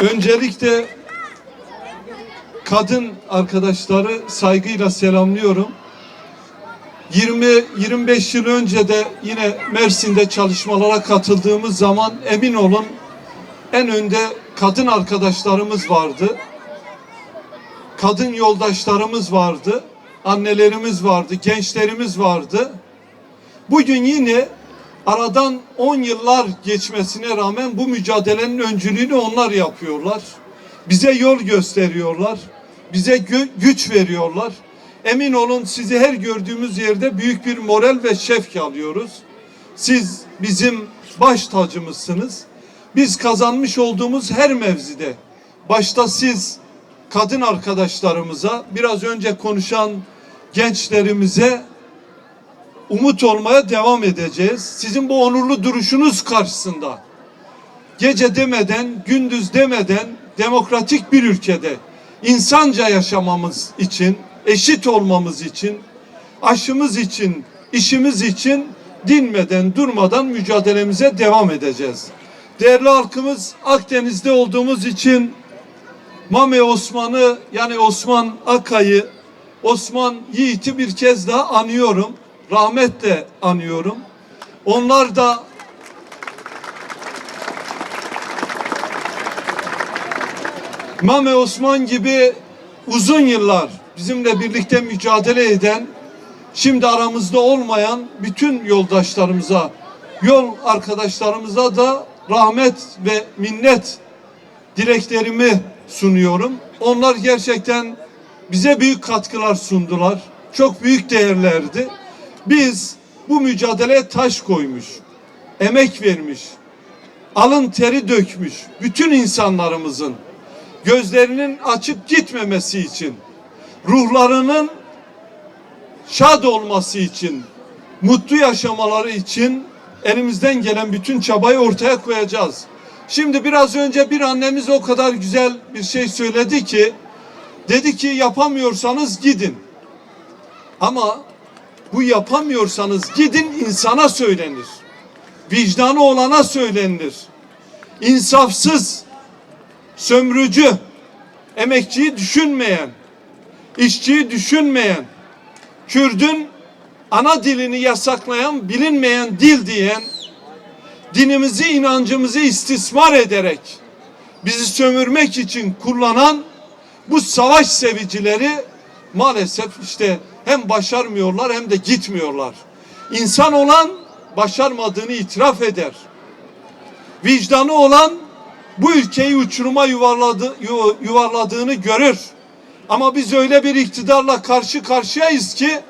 Öncelikle kadın arkadaşları saygıyla selamlıyorum. 20-25 yıl önce de yine Mersin'de çalışmalara katıldığımız zaman emin olun en önde kadın arkadaşlarımız vardı. Kadın yoldaşlarımız vardı. Annelerimiz vardı, gençlerimiz vardı. Bugün yine aradan 10 yıllar geçmesine rağmen bu mücadelenin öncülüğünü onlar yapıyorlar. Bize yol gösteriyorlar. Bize gü- güç veriyorlar. Emin olun sizi her gördüğümüz yerde büyük bir moral ve şevk alıyoruz. Siz bizim baş tacımızsınız. Biz kazanmış olduğumuz her mevzide başta siz kadın arkadaşlarımıza biraz önce konuşan gençlerimize umut olmaya devam edeceğiz. Sizin bu onurlu duruşunuz karşısında gece demeden, gündüz demeden demokratik bir ülkede insanca yaşamamız için, eşit olmamız için, aşımız için, işimiz için dinmeden, durmadan mücadelemize devam edeceğiz. Değerli halkımız Akdeniz'de olduğumuz için Mame Osman'ı yani Osman Akay'ı, Osman Yiğit'i bir kez daha anıyorum. Rahmetle anıyorum. Onlar da Mame Osman gibi uzun yıllar bizimle birlikte mücadele eden, şimdi aramızda olmayan bütün yoldaşlarımıza, yol arkadaşlarımıza da rahmet ve minnet dileklerimi sunuyorum. Onlar gerçekten bize büyük katkılar sundular. Çok büyük değerlerdi. Biz bu mücadeleye taş koymuş, emek vermiş, alın teri dökmüş bütün insanlarımızın gözlerinin açıp gitmemesi için, ruhlarının şad olması için, mutlu yaşamaları için elimizden gelen bütün çabayı ortaya koyacağız. Şimdi biraz önce bir annemiz o kadar güzel bir şey söyledi ki, dedi ki yapamıyorsanız gidin. Ama bu yapamıyorsanız gidin insana söylenir. Vicdanı olana söylenir. İnsafsız, sömürücü, emekçiyi düşünmeyen, işçiyi düşünmeyen, Kürdün ana dilini yasaklayan, bilinmeyen dil diyen, dinimizi, inancımızı istismar ederek bizi sömürmek için kullanan bu savaş sevicileri maalesef işte hem başarmıyorlar hem de gitmiyorlar. İnsan olan başarmadığını itiraf eder. Vicdanı olan bu ülkeyi uçuruma yuvarladı, yu- yuvarladığını görür. Ama biz öyle bir iktidarla karşı karşıyayız ki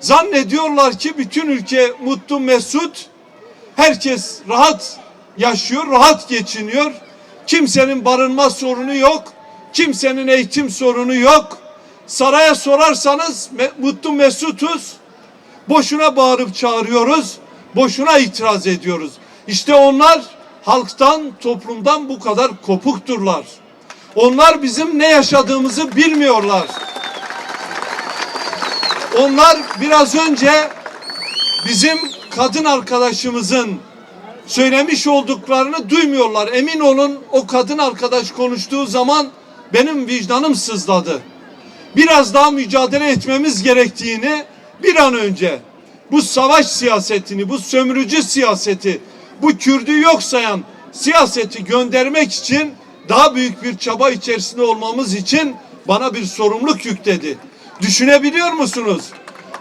zannediyorlar ki bütün ülke mutlu mesut, herkes rahat yaşıyor, rahat geçiniyor. Kimsenin barınma sorunu yok, kimsenin eğitim sorunu yok. Saraya sorarsanız mutlu mesutuz. Boşuna bağırıp çağırıyoruz, boşuna itiraz ediyoruz. İşte onlar halktan, toplumdan bu kadar kopukturlar. Onlar bizim ne yaşadığımızı bilmiyorlar. Onlar biraz önce bizim kadın arkadaşımızın söylemiş olduklarını duymuyorlar. Emin olun o kadın arkadaş konuştuğu zaman benim vicdanım sızladı. Biraz daha mücadele etmemiz gerektiğini bir an önce bu savaş siyasetini, bu sömürücü siyaseti, bu Kürdü yok sayan siyaseti göndermek için daha büyük bir çaba içerisinde olmamız için bana bir sorumluluk yükledi. Düşünebiliyor musunuz?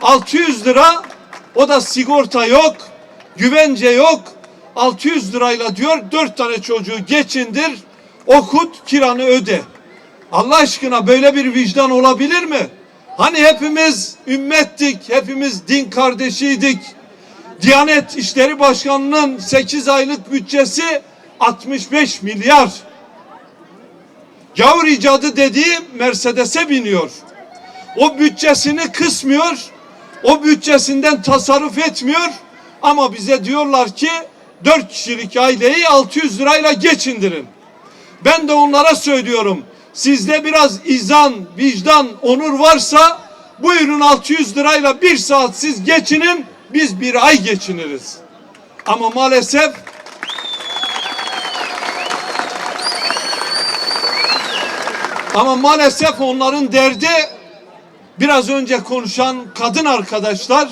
600 lira o da sigorta yok, güvence yok. 600 lirayla diyor dört tane çocuğu geçindir, okut, kiranı öde. Allah aşkına böyle bir vicdan olabilir mi? Hani hepimiz ümmettik, hepimiz din kardeşiydik. Diyanet İşleri Başkanı'nın 8 aylık bütçesi 65 milyar. Gavur icadı dediği Mercedes'e biniyor. O bütçesini kısmıyor. O bütçesinden tasarruf etmiyor. Ama bize diyorlar ki 4 kişilik aileyi 600 lirayla geçindirin. Ben de onlara söylüyorum. Sizde biraz izan, vicdan, onur varsa buyurun 600 lirayla bir saat siz geçinin. Biz bir ay geçiniriz. Ama maalesef Ama maalesef onların derdi biraz önce konuşan kadın arkadaşlar,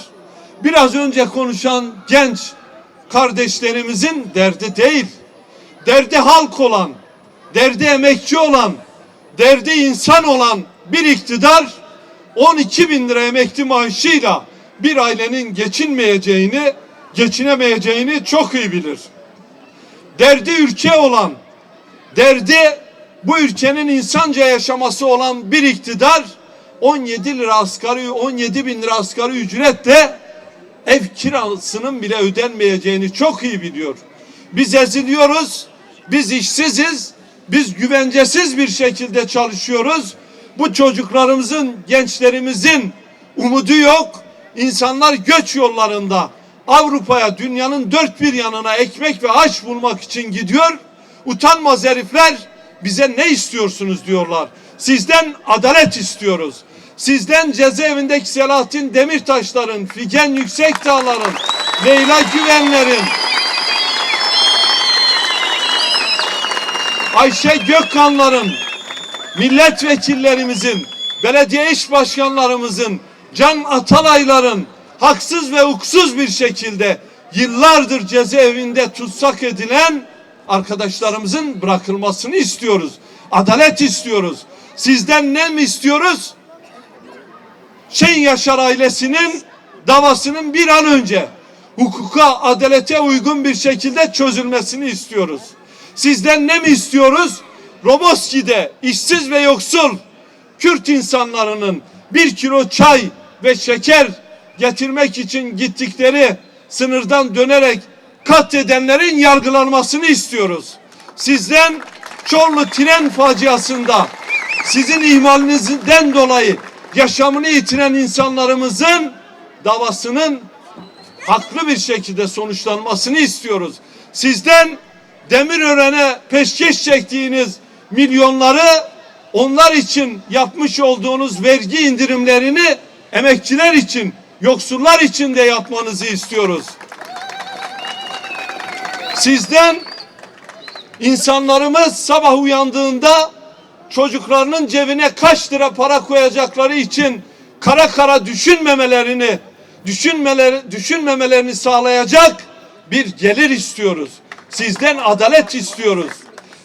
biraz önce konuşan genç kardeşlerimizin derdi değil. Derdi halk olan, derdi emekçi olan, derdi insan olan bir iktidar 12 bin lira emekli maaşıyla bir ailenin geçinmeyeceğini, geçinemeyeceğini çok iyi bilir. Derdi ülke olan, derdi bu ülkenin insanca yaşaması olan bir iktidar 17 lira asgari 17 bin lira asgari ücretle ev kirasının bile ödenmeyeceğini çok iyi biliyor. Biz eziliyoruz, biz işsiziz, biz güvencesiz bir şekilde çalışıyoruz. Bu çocuklarımızın, gençlerimizin umudu yok. İnsanlar göç yollarında Avrupa'ya, dünyanın dört bir yanına ekmek ve aş bulmak için gidiyor. Utanmaz herifler bize ne istiyorsunuz diyorlar. Sizden adalet istiyoruz. Sizden cezaevindeki Selahattin Demirtaşların, Figen Yüksekdağların, Leyla Güvenler'in, Ayşe Gökkanların, milletvekillerimizin, belediye iş başkanlarımızın, Can Atalayların haksız ve hukuksuz bir şekilde yıllardır cezaevinde tutsak edilen arkadaşlarımızın bırakılmasını istiyoruz. Adalet istiyoruz. Sizden ne mi istiyoruz? Şeyin Yaşar ailesinin davasının bir an önce hukuka, adalete uygun bir şekilde çözülmesini istiyoruz. Sizden ne mi istiyoruz? Roboski'de işsiz ve yoksul Kürt insanlarının bir kilo çay ve şeker getirmek için gittikleri sınırdan dönerek katledenlerin yargılanmasını istiyoruz. Sizden Çorlu tren faciasında sizin ihmalinizden dolayı yaşamını yitiren insanlarımızın davasının haklı bir şekilde sonuçlanmasını istiyoruz. Sizden Demirören'e peşkeş çektiğiniz milyonları onlar için yapmış olduğunuz vergi indirimlerini emekçiler için, yoksullar için de yapmanızı istiyoruz. Sizden insanlarımız sabah uyandığında çocuklarının cebine kaç lira para koyacakları için kara kara düşünmemelerini düşünmeleri düşünmemelerini sağlayacak bir gelir istiyoruz. Sizden adalet istiyoruz.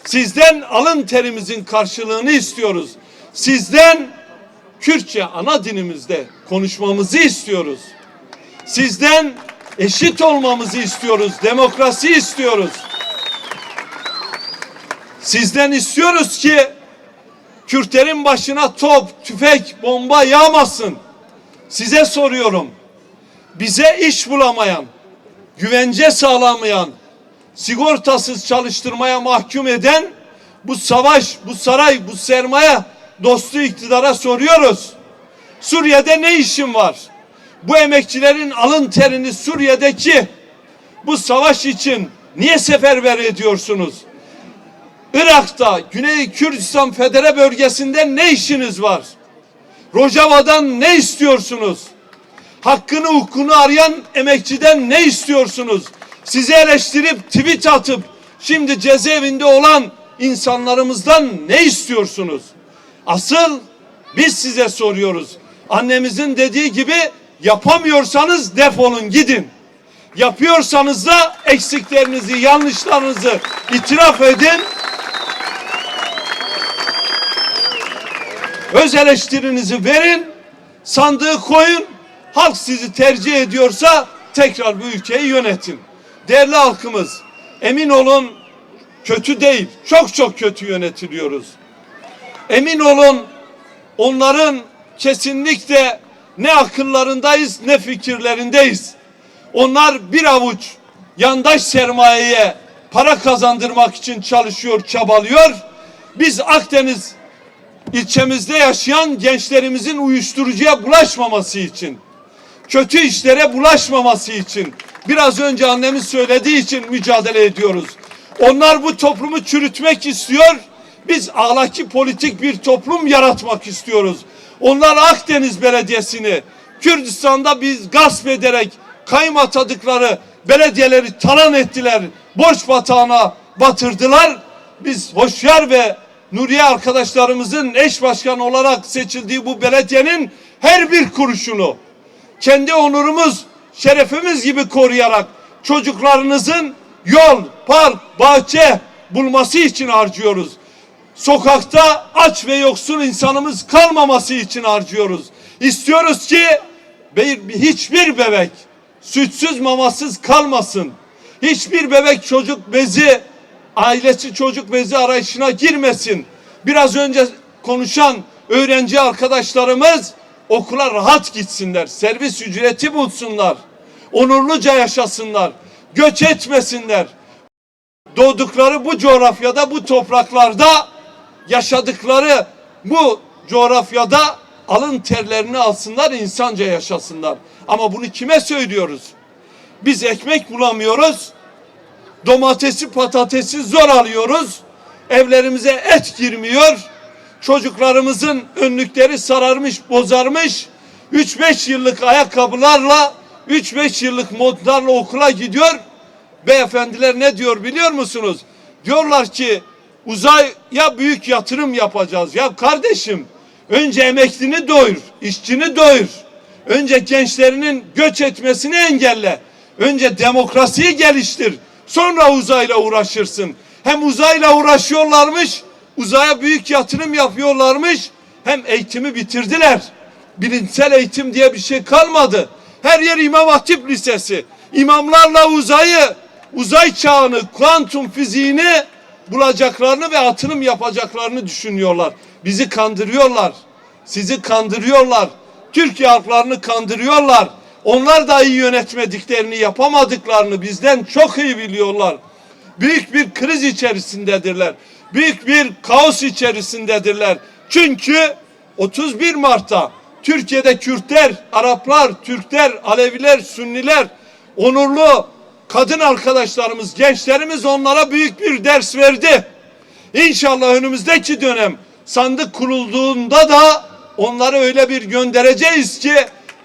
Sizden alın terimizin karşılığını istiyoruz. Sizden Kürtçe ana dilimizde konuşmamızı istiyoruz. Sizden eşit olmamızı istiyoruz. Demokrasi istiyoruz. Sizden istiyoruz ki Kürtlerin başına top, tüfek, bomba yağmasın. Size soruyorum. Bize iş bulamayan, güvence sağlamayan, sigortasız çalıştırmaya mahkum eden bu savaş, bu saray, bu sermaye dostu iktidara soruyoruz. Suriye'de ne işin var? Bu emekçilerin alın terini Suriye'deki bu savaş için niye seferber ediyorsunuz? Irak'ta, Güney Kürdistan Federe bölgesinde ne işiniz var? Rojava'dan ne istiyorsunuz? Hakkını hukukunu arayan emekçiden ne istiyorsunuz? Sizi eleştirip tweet atıp şimdi cezaevinde olan insanlarımızdan ne istiyorsunuz? Asıl biz size soruyoruz. Annemizin dediği gibi yapamıyorsanız defolun gidin. Yapıyorsanız da eksiklerinizi, yanlışlarınızı itiraf edin. Öz eleştirinizi verin. Sandığı koyun. Halk sizi tercih ediyorsa tekrar bu ülkeyi yönetin. Değerli halkımız, emin olun kötü değil. Çok çok kötü yönetiliyoruz. Emin olun onların kesinlikle ne akıllarındayız ne fikirlerindeyiz. Onlar bir avuç yandaş sermayeye para kazandırmak için çalışıyor, çabalıyor. Biz Akdeniz ilçemizde yaşayan gençlerimizin uyuşturucuya bulaşmaması için, kötü işlere bulaşmaması için, biraz önce annemiz söylediği için mücadele ediyoruz. Onlar bu toplumu çürütmek istiyor. Biz ahlaki politik bir toplum yaratmak istiyoruz. Onlar Akdeniz Belediyesi'ni Kürdistan'da biz gasp ederek kayım atadıkları belediyeleri talan ettiler. Borç batağına batırdılar. Biz hoşyar ve Nuriye arkadaşlarımızın eş başkan olarak seçildiği bu belediyenin her bir kuruşunu kendi onurumuz, şerefimiz gibi koruyarak çocuklarınızın yol, park, bahçe bulması için harcıyoruz. Sokakta aç ve yoksul insanımız kalmaması için harcıyoruz. İstiyoruz ki bir- hiçbir bebek sütsüz mamasız kalmasın. Hiçbir bebek çocuk bezi, ailesi çocuk bezi arayışına girmesin. Biraz önce konuşan öğrenci arkadaşlarımız okula rahat gitsinler. Servis ücreti bulsunlar. Onurluca yaşasınlar. Göç etmesinler. Doğdukları bu coğrafyada, bu topraklarda yaşadıkları bu coğrafyada alın terlerini alsınlar, insanca yaşasınlar. Ama bunu kime söylüyoruz? Biz ekmek bulamıyoruz. Domatesi, patatesi zor alıyoruz. Evlerimize et girmiyor. Çocuklarımızın önlükleri sararmış, bozarmış. 3-5 yıllık ayakkabılarla, 3-5 yıllık modlarla okula gidiyor. Beyefendiler ne diyor biliyor musunuz? Diyorlar ki uzaya büyük yatırım yapacağız. Ya kardeşim önce emeklini doyur, işçini doyur. Önce gençlerinin göç etmesini engelle. Önce demokrasiyi geliştir. Sonra uzayla uğraşırsın. Hem uzayla uğraşıyorlarmış, uzaya büyük yatırım yapıyorlarmış. Hem eğitimi bitirdiler. Bilimsel eğitim diye bir şey kalmadı. Her yer İmam Hatip Lisesi. İmamlarla uzayı, uzay çağını, kuantum fiziğini bulacaklarını ve atılım yapacaklarını düşünüyorlar. Bizi kandırıyorlar. Sizi kandırıyorlar. Türkiye halklarını kandırıyorlar. Onlar da iyi yönetmediklerini, yapamadıklarını bizden çok iyi biliyorlar. Büyük bir kriz içerisindedirler. Büyük bir kaos içerisindedirler. Çünkü 31 Mart'ta Türkiye'de Kürtler, Araplar, Türkler, Aleviler, Sünniler, onurlu kadın arkadaşlarımız, gençlerimiz onlara büyük bir ders verdi. İnşallah önümüzdeki dönem sandık kurulduğunda da onları öyle bir göndereceğiz ki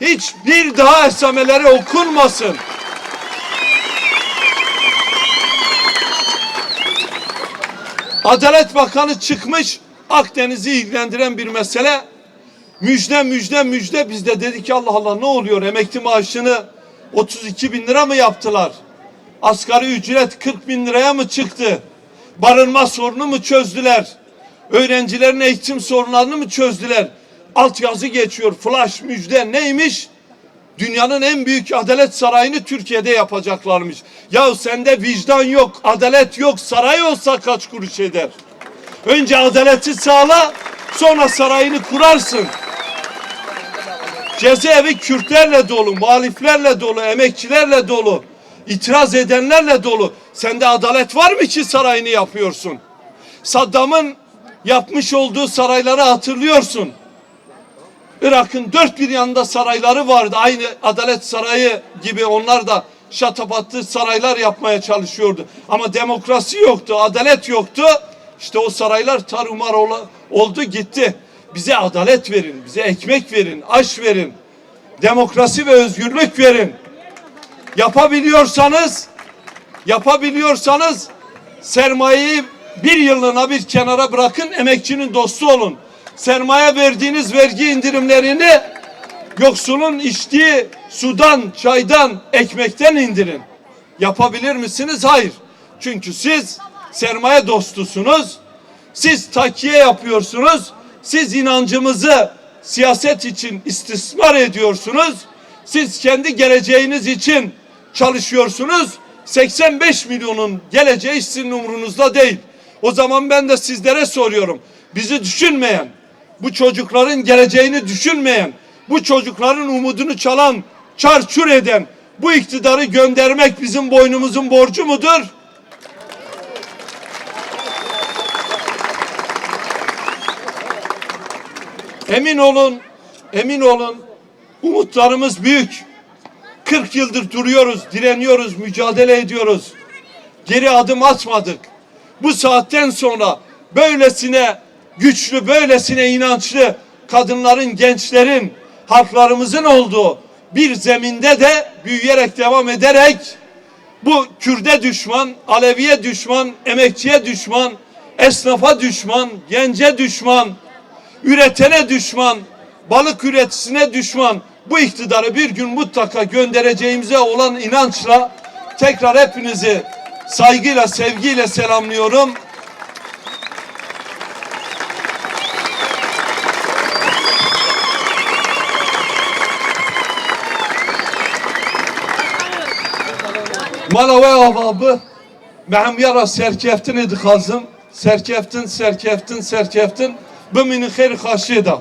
hiçbir daha esameleri okunmasın. Adalet Bakanı çıkmış Akdeniz'i ilgilendiren bir mesele. Müjde müjde müjde biz de dedik ki Allah Allah ne oluyor emekli maaşını 32 bin lira mı yaptılar? Asgari ücret 40 bin liraya mı çıktı? Barınma sorunu mu çözdüler? Öğrencilerin eğitim sorunlarını mı çözdüler? Altyazı geçiyor flash müjde neymiş? Dünyanın en büyük adalet sarayını Türkiye'de yapacaklarmış. Ya sende vicdan yok, adalet yok, saray olsa kaç kuruş eder? Önce adaleti sağla, sonra sarayını kurarsın. Cezaevi Kürtlerle dolu, muhaliflerle dolu, emekçilerle dolu, itiraz edenlerle dolu. Sende adalet var mı ki sarayını yapıyorsun? Saddam'ın yapmış olduğu sarayları hatırlıyorsun. Irak'ın dört bir yanında sarayları vardı. Aynı Adalet Sarayı gibi onlar da şatafatlı saraylar yapmaya çalışıyordu. Ama demokrasi yoktu, adalet yoktu. İşte o saraylar tarumar oldu gitti. Bize adalet verin, bize ekmek verin, aş verin. Demokrasi ve özgürlük verin. Yapabiliyorsanız, yapabiliyorsanız sermayeyi bir yıllığına bir kenara bırakın, emekçinin dostu olun. Sermaye verdiğiniz vergi indirimlerini yoksulun içtiği sudan, çaydan, ekmekten indirin. Yapabilir misiniz? Hayır. Çünkü siz sermaye dostusunuz. Siz takiye yapıyorsunuz. Siz inancımızı siyaset için istismar ediyorsunuz. Siz kendi geleceğiniz için çalışıyorsunuz. 85 milyonun geleceği sizin umurunuzda değil. O zaman ben de sizlere soruyorum. Bizi düşünmeyen, bu çocukların geleceğini düşünmeyen, bu çocukların umudunu çalan, çarçur eden bu iktidarı göndermek bizim boynumuzun borcu mudur? Emin olun, emin olun umutlarımız büyük. 40 yıldır duruyoruz, direniyoruz, mücadele ediyoruz. Geri adım atmadık. Bu saatten sonra böylesine güçlü, böylesine inançlı kadınların, gençlerin, halklarımızın olduğu bir zeminde de büyüyerek devam ederek bu Kürde düşman, Aleviye düşman, emekçiye düşman, esnafa düşman, gence düşman, üretene düşman, balık üreticisine düşman bu iktidarı bir gün mutlaka göndereceğimize olan inançla tekrar hepinizi saygıyla, sevgiyle selamlıyorum. Malava avabı Mənim yara serkeftin idi kazım. Serkeftin, serkeftin, serkeftin. Bu mini xeyr xaşı da.